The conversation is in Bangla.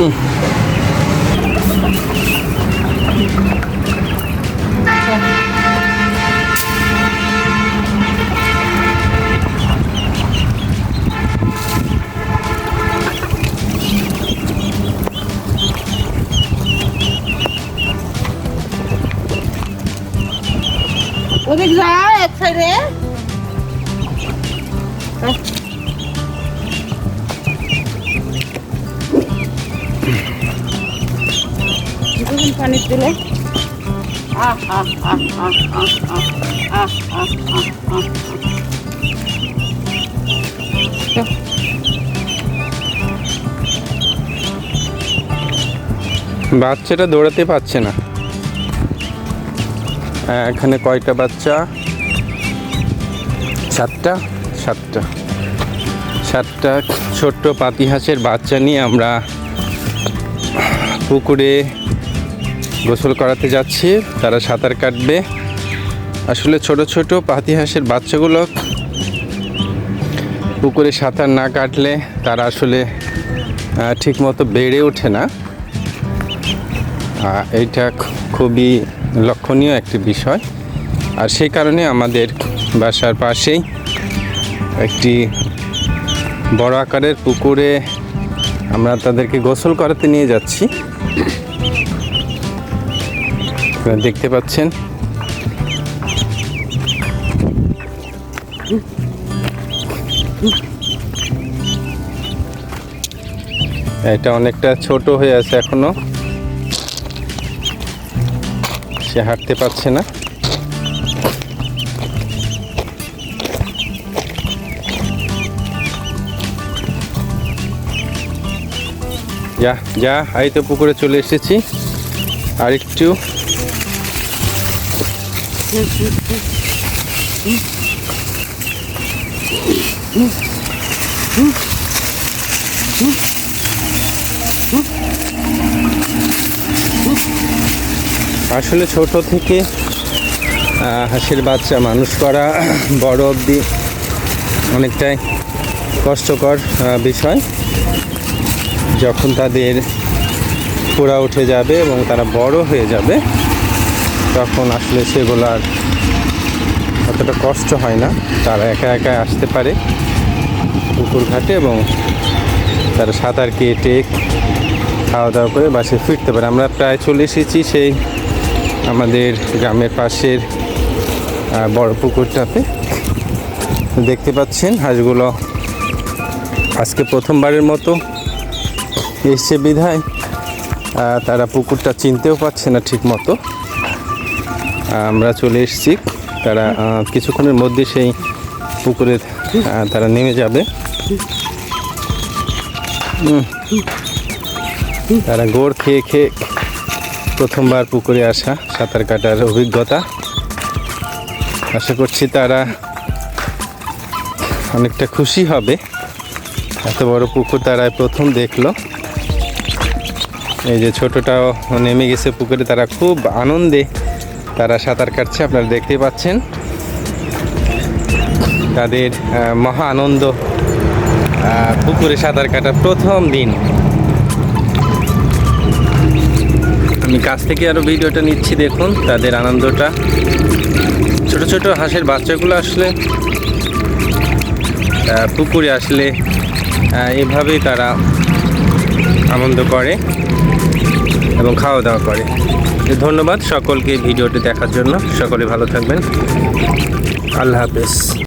응. 어디 가? 엑셀에? 아. পানির দিলে। বাচ্চাটা দৌড়াতে পারছে না। হ্যাঁ, এখানে কয়টা বাচ্চা? সাতটা? সাতটা। সাতটা ছোট্ট পাতিহাঁসের বাচ্চা নিয়ে আমরা পুকুরে গোসল করাতে যাচ্ছি, তারা সাঁতার কাটবে। আসলে ছোট ছোট পাতি হাঁসের বাচ্চাগুলো পুকুরে সাঁতার না কাটলে তারা আসলে ঠিকমতো বেড়ে ওঠে না। এইটা খুবই লক্ষণীয় একটি বিষয়। আর সেই কারণে আমাদের বাসার পাশেই একটি বড় আকারের পুকুরে আমরা তাদেরকে গোসল করাতে নিয়ে যাচ্ছি। দেখতে পাচ্ছেন। এটা অনেকটা ছোট হয়ে আছে এখনও। সে হাঁটতে পারছে না। যা যা, এই তো পুকুরে চলে এসেছি। আর একটু আসলে ছোট থেকে হাঁসের বাচ্চা মানুষ করা বড় অবধি অনেকটাই কষ্টকর বিষয়। যখন তাদের পোড়া উঠে যাবে এবং তারা বড় হয়ে যাবে তখন আসলে সেগুলো আর অতটা কষ্ট হয় না। তারা একা একা আসতে পারে পুকুর ঘাটে এবং তারা সাঁতার কেটে খাওয়া দাওয়া করে বাসে ফিরতে পারে। আমরা প্রায় চলে এসেছি সেই আমাদের গ্রামের পাশের বড় পুকুরটাতে। দেখতে পাচ্ছেন হাঁসগুলো আজকে প্রথমবারের মতো এসছে বিধায়। তারা পুকুরটা চিনতেও পারছে না ঠিক মতো আমরা চলে এসেছি। তারা কিছুক্ষণের মধ্যে সেই পুকুরে তারা নেমে যাবে। তারা গোড় খেয়ে খেয়ে প্রথমবার পুকুরে আসা সাঁতার কাটার অভিজ্ঞতা। আশা করছি তারা অনেকটা খুশি হবে। এত বড় পুকুর তারা প্রথম দেখল। এই যে ছোটটাও নেমে গেছে পুকুরে, তারা খুব আনন্দে তারা সাঁতার কাটছে, আপনারা দেখতে পাচ্ছেন। তাদের মহা আনন্দ পুকুরে সাঁতার কাটার প্রথম দিন। আমি কাছ থেকে আরও ভিডিওটা নিচ্ছি, দেখুন, তাদের আনন্দটা। ছোট ছোট হাঁসের বাচ্চাগুলো আসলে পুকুরে আসলে এভাবেই তারা আনন্দ করে এবং খাওয়া দাওয়া করে। ধন্যবাদ সকলকে ভিডিওটি দেখার জন্য। সকলে ভালো থাকবেন। আল্লাহ হাফেজ।